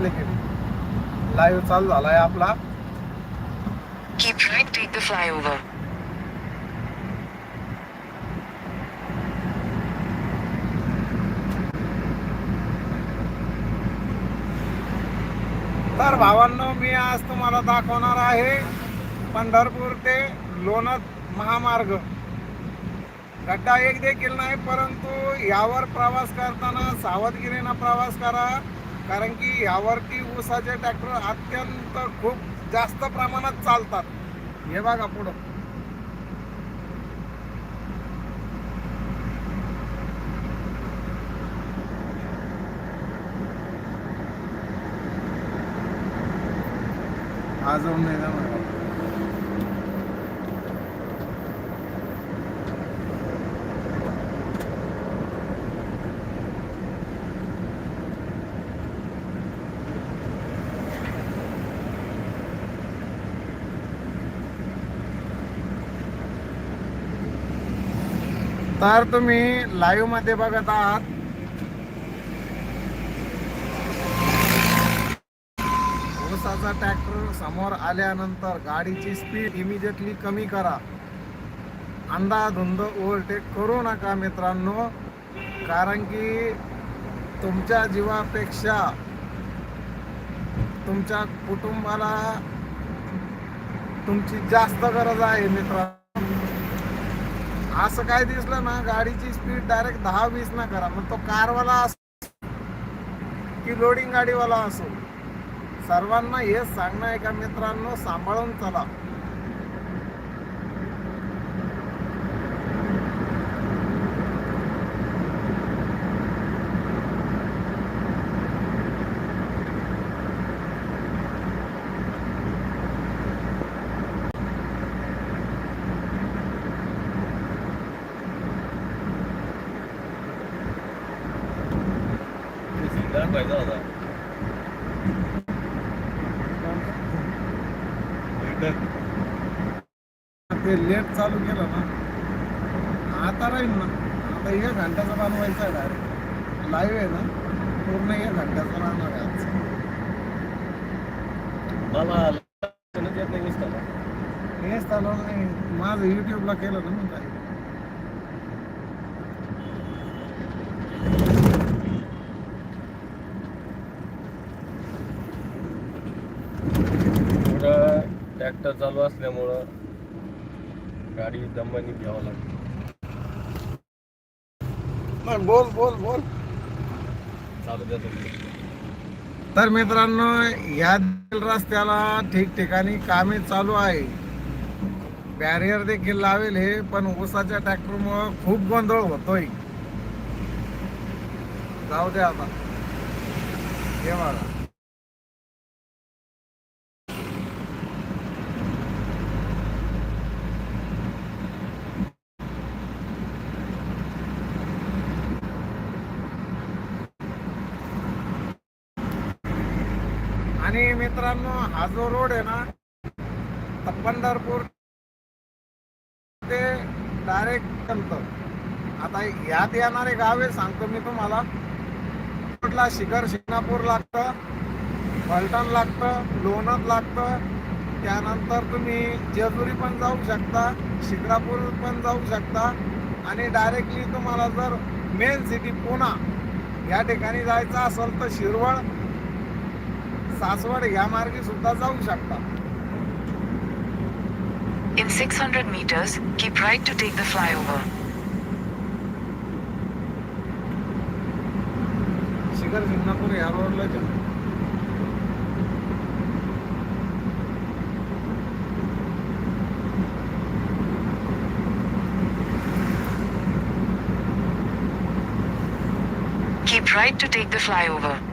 सांगितले की लाईव्ह चालू झालाय आपला. Keep right, take the flyover. तर भावांनो मी आज तुम्हाला दाखवणार आहे पंढरपूर ते लोणद महामार्ग. गड्डा एक देखील नाही परंतु यावर प्रवास करताना सावधगिरीनं प्रवास करा. कारण की ह्यावरती ऊसाचे ट्रॅक्टर अत्यंत खूप जास्त प्रमाणात चालतात. हे बघा पुढं. आज जाऊन नाही जाणार तर तुम्ही लाईव्हमध्ये बघत आहात. ऊसाचा ट्रॅक्टर समोर आल्यानंतर गाडीची स्पीड इमिजिएटली कमी करा. अंधाधुंद ओव्हरटेक करू नका मित्रांनो कारण की तुमच्या जीवापेक्षा तुमच्या कुटुंबाला तुमची जास्त गरज आहे मित्रांनो. असं काय दिसलं ना गाडीची स्पीड डायरेक्ट दहा वीस ना करा. मग तो कारवाला असो की लोडिंग गाडीवाला असो. सर्वांना हेच सांगणं आहे का मित्रांनो? सांभाळून चला सिग्नल पाहिजे होता ते लेट चालू केलं ना आता राहील ना. आता एक घंट्याचा बनवायचा आहे डायरेक्ट लाईव्ह आहे ना पूर्ण एक घंट्याचा राहणार आहे आजचा. मला येत नाही नाही. माझं युट्यूबला केलं ना मी काय पुढं ट्रॅक्टर चालू असल्यामुळं गाडी दमानी घ्यावं लागते. बोल बोल बोल. चालू द्या तर मित्रांनो या रस्त्याला ठिकठिकाणी कामे चालू आहे. बॅरियर देखील लावेल हे पण ऊसाच्या ट्रॅक्टरमुळं खूप गोंधळ होतोय. जाऊ दे आता. हे बघा. आणि मित्रांनो हा जो रोड आहे ना तर पंढरपूर ते डायरेक्ट आता यात येणारे गावे सांगतो मी तुम्हाला. कुठला शिखर शिंगणापूर लागतं फलटण लागतं लोणंद लागतं. त्यानंतर तुम्ही जेजुरी पण जाऊ शकता शिक्रापूर पण जाऊ शकता. आणि डायरेक्टली तुम्हाला जर मेन सिटी पुणा या ठिकाणी जायचं असेल तर शिरवळ सासवड या मार्गे सुद्धा जाऊ शकता In 600 meters, keep right to take the flyover. Shikhar Shingnapur या रोडला जा. Keep right to take the flyover.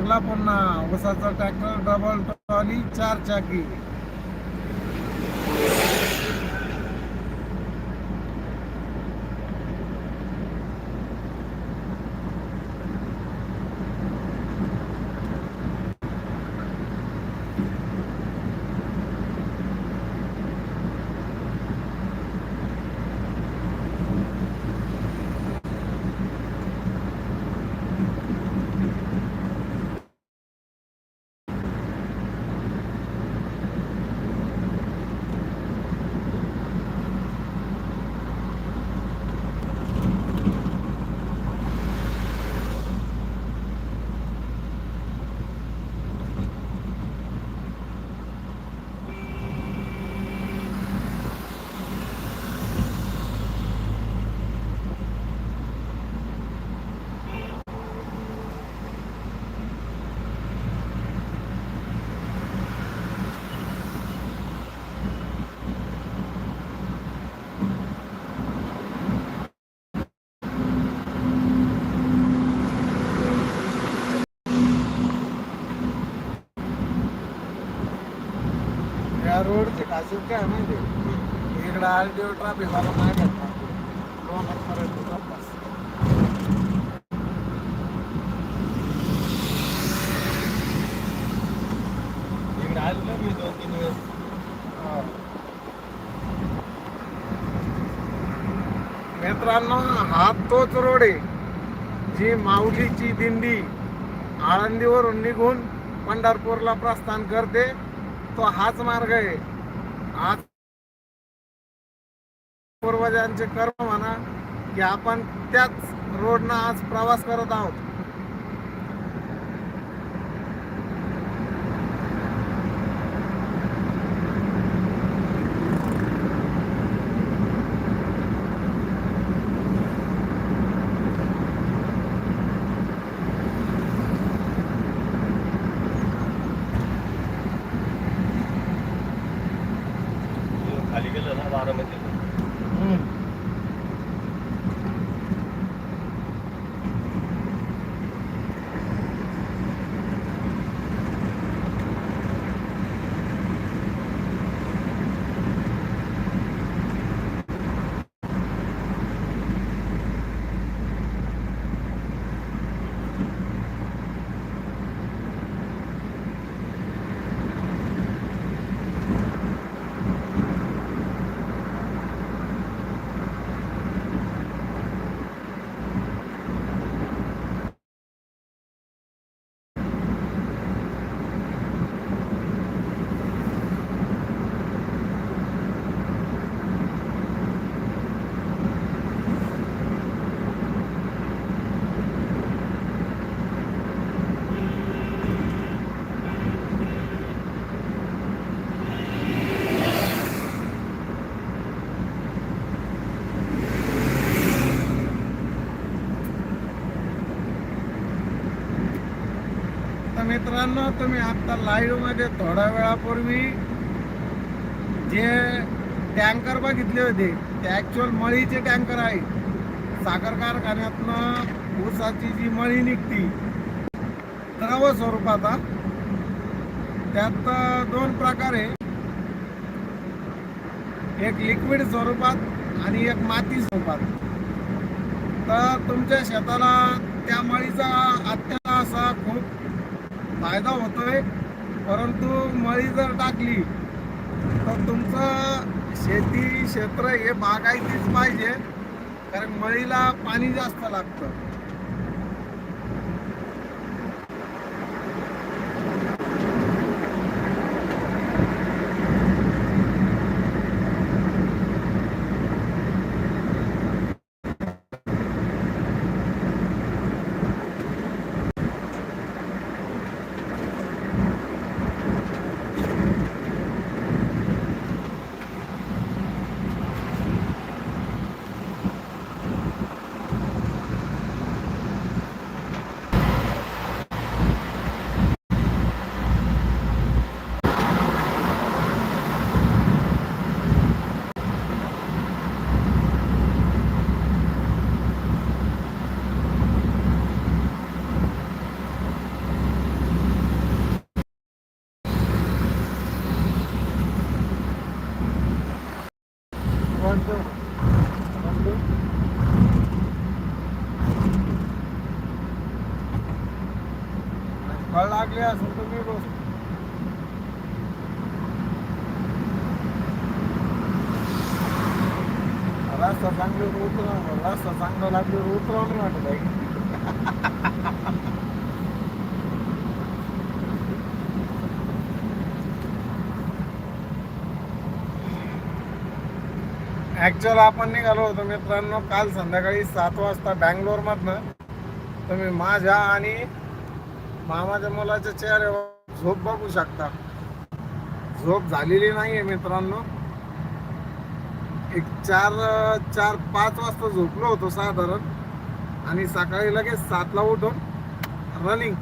लागला पुन्हा. उसाचा ट्रॅक्टर डबल ट्रॉली चार चाकी या खासियत काय माहिती? इकडं टी ओ ट्रॅफिक वाला नाही भेटणार इकडे आलेलो मी दोन तीन वेळेस. मित्रांनो हा तोच रोड आहे. जी माऊलीची दिंडी आळंदीवरून निघून पंढरपूरला प्रस्थान करते तो हाच मार्ग आहे. पूर्वजांचे कर्म म्हणा की आपण त्याच रोडनं आज प्रवास करत आहोत खाली गेलं ना बारामती तर मित्रांनो तुम्ही आता लाईव्हमध्ये थोड्या वेळापूर्वी जे टँकर बघितले होते ते ऍक्च्युअल मळीचे टँकर आहे साखर कारखान्यातनं ऊसाची जी मळी निघती द्रव स्वरूपात त्यात दोन प्रकार आहे. एक लिक्विड स्वरूपात आणि एक माती स्वरूपात. तर तुमच्या शेताला त्या मळीचा अत्यंत असा फायदा होतोय परंतु मळी जर टाकली तर तुमचं शेती क्षेत्र हे बागायतीच पाहिजे कारण मळीला पाणी जास्त लागतं. फळ लागली असेल तर मी बस रस्ता चांगले उतरा चांगला लागले उतरावं वाटत आहे ऍक्च्युअल आपण निघालो होतो मित्रांनो काल संध्याकाळी सात वाजता बँगलोरमधनं. तुम्ही माझ्या आणि मामाच्या मुलाच्या चेहऱ्यावर झोप बघू शकता. झोप झालेली नाहीये मित्रांनो. एक चार चार पाच वाजता झोपलो होतो साधारण. आणि सकाळी लगेच सातला उठून रनिंग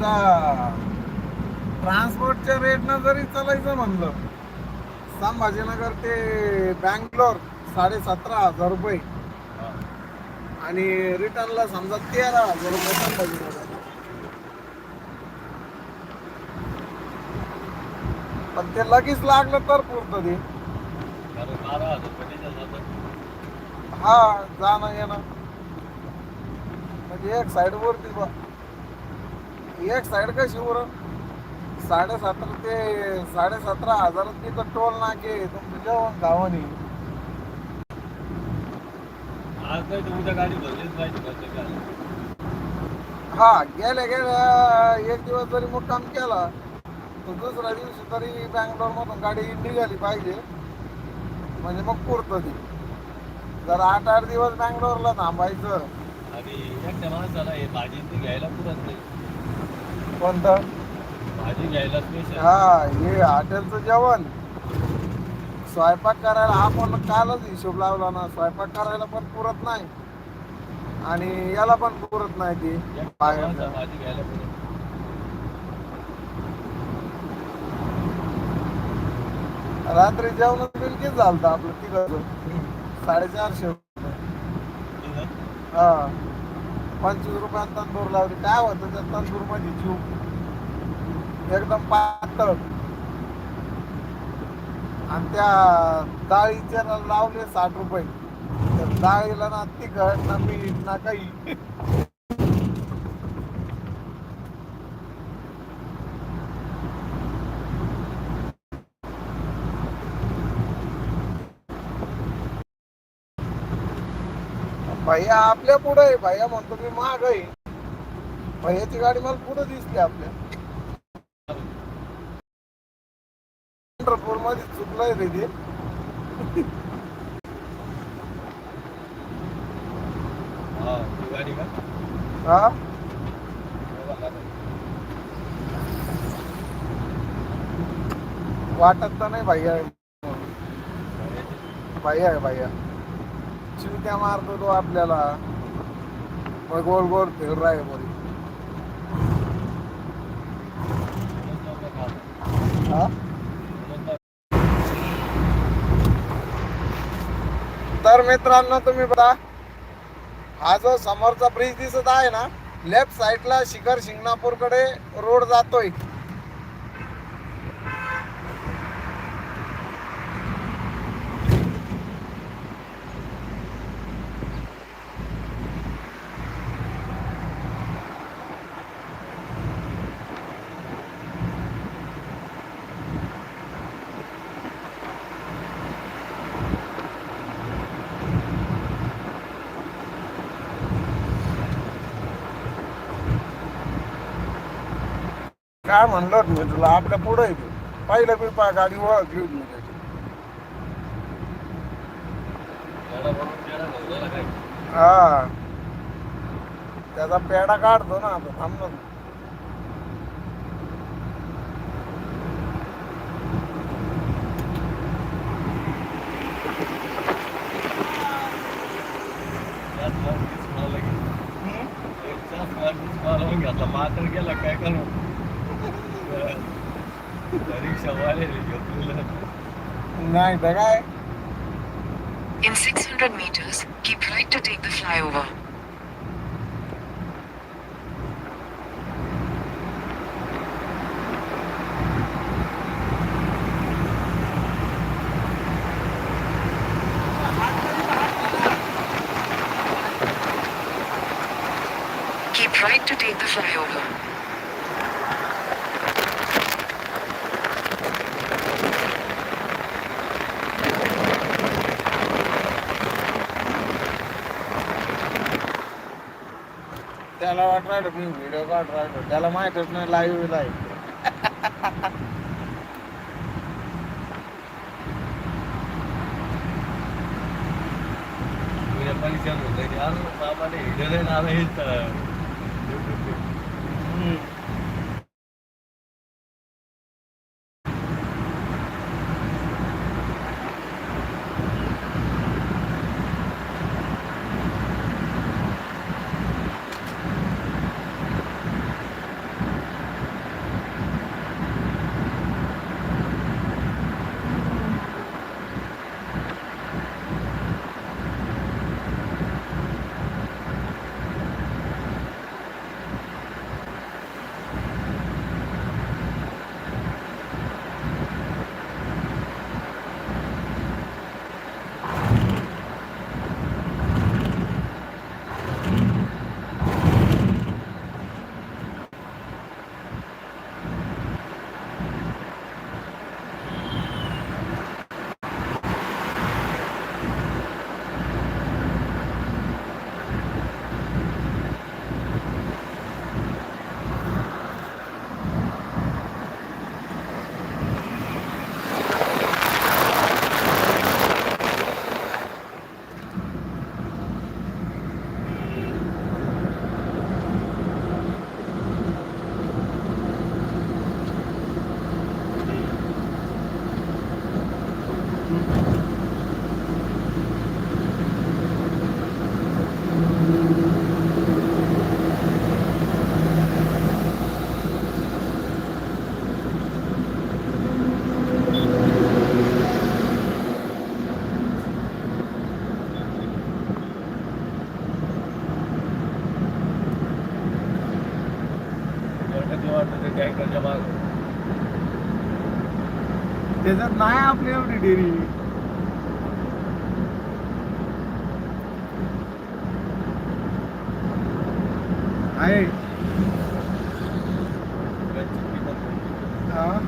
समजा ट्रान्सपोर्टच्या रेटनं जरी चालायचं म्हणलं संभाजीनगर ते बँगलोर साडे सतरा हजार रुपये. आणि रिटर्नला समजा तेरा हजार रुपये संभाजीनगर पण ते लगेच लागलं तर पुरतं ते. हा जाणं येणं म्हणजे एक साईड वरती बा एक साईड कशी वर साडेसतरा ते साडेसतरा हजार तिथं टोल नाके तुमचं जेवण आज नाही तर उद्या गाडी भरलीच पाहिजे. हा गेल्या गेल्या एक दिवस जरी मुक्काम केला तर दुसऱ्या दिवशी तरी बँगलोर मधून गाडी निघाली पाहिजे. म्हणजे मग पुरतं ती. जर आठ आठ दिवस बँगलोरला थांबायचं. आणि एकट्या माणसाला हे भाजी घ्यायला पुरत नाही. कोणतं? भाजी घ्यायला स्पेशल हा हे हॉटेलचं जेवण. स्वयंपाक करायला आपण कालच हिशोब लावला ना स्वयंपाक करायला पण पुरत नाही. आणि याला पण पुरत नाही ती. बाहेर. भाजी घ्यायला पुरत रात्री जेवण बिल किती झालं आपलं तिघं साडेचारशे. रुपये. हा. पंचवीस रुपयात तंदूर लावली. काय होतं त्या तंदूरमध्ये जीव एकदम पातळ. आणि त्या डाळीचे लावले साठ रुपये. त्या डाळीला ना तिखट ना मीठ ना काही. भैया आपल्या पुढे आहे भैया म्हणतो मी माग आहे. भैयाची गाडी मला पुढे दिसते आपल्या. पंढरपूरमध्ये चुकलंय रे ते. हा हा. वाटत तर नाही भैया आहे. भैया आहे भैया शिवत्या मारतो तो आपल्याला. मग गोल गोल फिर आहे बोरी तर मित्रांनो तुम्ही बघा. हा जो समोरचा ब्रिज दिसत आहे ना लेफ्ट साईडला शिखर शिंगणापूरकडे रोड जातोय. काय म्हणलं होतं मी तुला आपल्या पुढे आहे. पहिलं बी पा गाडी ओळख घेऊन मी त्याची. हा त्याचा पेडा काढतो ना आता थांब ना त्यात मग तीच मला लगेच. त्यात मग तीच मला मग घेतला. मात्र गेला काय करू In 600 meters, keep right to take the flyover. Keep right to take the flyover. मला वाट राहिलो मी व्हिडिओ काढ राहिलो. त्याला माहितच नाही लाईव्ह लाईव्ह उद्या परेशान होत आहे यार आम्हाला हिडे नाही ना आम्ही त्याच्यात नाही आपली एवढी डेअरी. आहे. हा?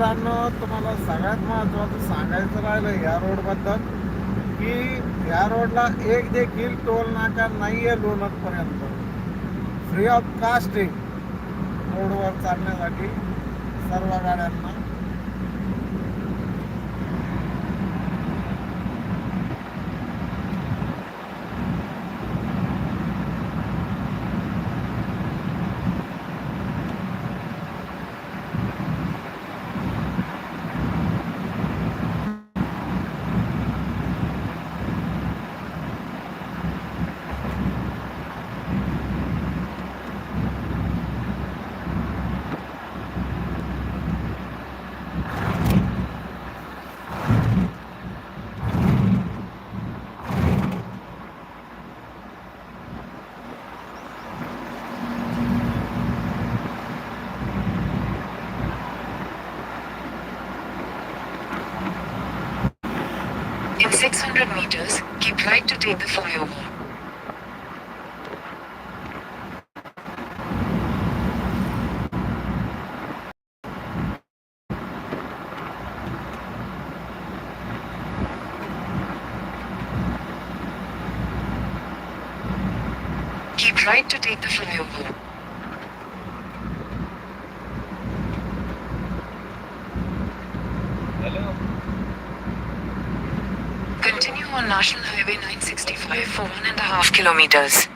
मित्रांनो तुम्हाला सगळ्यात महत्वाचं सांगायचं राहिलं या रोडबद्दल की या रोडला एक देखील टोल नाका आहे लोणत पर्यंत फ्री ऑफ कास्ट आहे रोडवर चालण्यासाठी सर्व गाड्यांना 600 meters, keep right to take the flyover. Keep right to take the flyover. Continue on National Highway 965 for one and a half kilometers.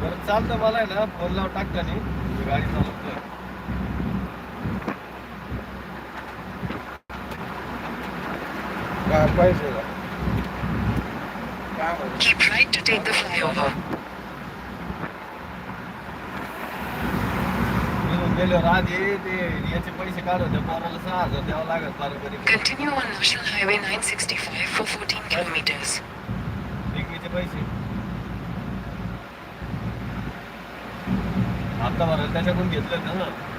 बरं चालतं मला आहे ना फोन लावून टाकता नाही मी गाडी चालवतोय काय पैसे का काय म्हणतो? Keep right to take the flyover. मी गेल्यावर आधी ते याचे पैसे काढून त्या पोराला सहा हजार द्यावं लागत पारंपरिक Continue on National Highway 965 for 14 kilometers. त्याचे पैसे. हप्ता भरायला त्याच्याकडून घेतलं ना.